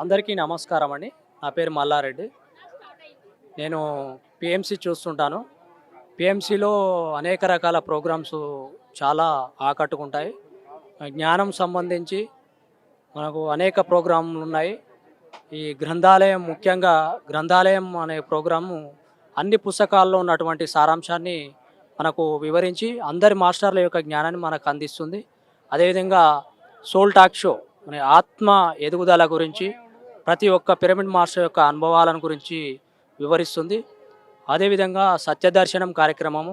అందరికీ నమస్కారం అండి. నా పేరు మల్లారెడ్డి. నేను పిఎంసి చూస్తుంటాను. పిఎంసిలో అనేక రకాల ప్రోగ్రామ్స్ చాలా ఆకట్టుకుంటాయి. జ్ఞానం సంబంధించి మనకు అనేక ప్రోగ్రాంలు ఉన్నాయి. ఈ గ్రంథాలయం ముఖ్యంగా గ్రంథాలయం అనే ప్రోగ్రాము అన్ని పుస్తకాల్లో ఉన్నటువంటి సారాంశాన్ని మనకు వివరించి అందరి మాస్టర్ల యొక్క జ్ఞానాన్ని మనకు అందిస్తుంది. అదేవిధంగా సోల్ టాక్ షో అనే ఆత్మ ఎదుగుదల గురించి ప్రతి ఒక్క పిరమిడ్ మాస్టర్ యొక్క అనుభవాలను గురించి వివరిస్తుంది. అదేవిధంగా సత్యదర్శనం కార్యక్రమము.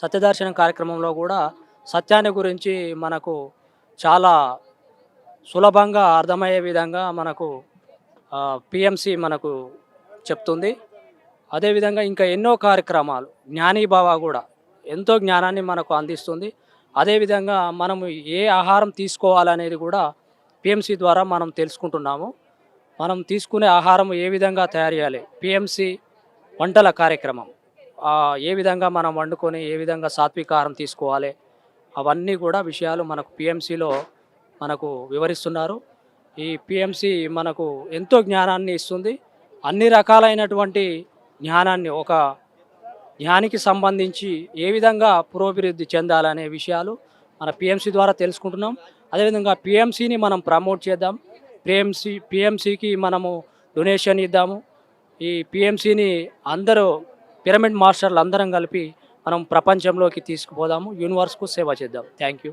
సత్యదర్శనం కార్యక్రమంలో కూడా సత్యాన్ని గురించి మనకు చాలా సులభంగా అర్థమయ్యే విధంగా మనకు పిఎంసి మనకు చెప్తుంది. అదేవిధంగా ఇంకా ఎన్నో కార్యక్రమాలు జ్ఞానీభావ కూడా ఎంతో జ్ఞానాన్ని మనకు అందిస్తుంది. అదేవిధంగా మనము ఏ ఆహారం తీసుకోవాలనేది కూడా పిఎంసి ద్వారా మనం తెలుసుకుంటున్నాము. మనం తీసుకునే ఆహారం ఏ విధంగా తయారు చేయాలి? పిఎంసి వంటల కార్యక్రమం. ఏ విధంగా మనం వండుకొని ఏ విధంగా సాత్వికాహారం తీసుకోవాలి? అవన్నీ కూడా విషయాలు మనకు పిఎంసిలో మనకు వివరిస్తున్నారు. ఈ పిఎంసి మనకు ఎంతో జ్ఞానాన్ని ఇస్తుంది. అన్ని రకాలైనటువంటి జ్ఞానాన్ని ఒక జ్ఞానికి సంబంధించి ఏ విధంగా పురోభివృద్ధి చెందాలనే విషయాలు మన పిఎంసి ద్వారా తెలుసుకుంటున్నాం. అదేవిధంగా పిఎంసిని మనం ప్రమోట్ చేద్దాం. పిఎంసి పిఎంసికి మనము డొనేషన్ ఇద్దాము. ఈ పిఎంసిని అందరూ పిరమిడ్ మాస్టర్లు అందరం కలిపి మనం ప్రపంచంలోకి తీసుకుపోదాము. యూనివర్స్కు సేవ చేద్దాం. Thank you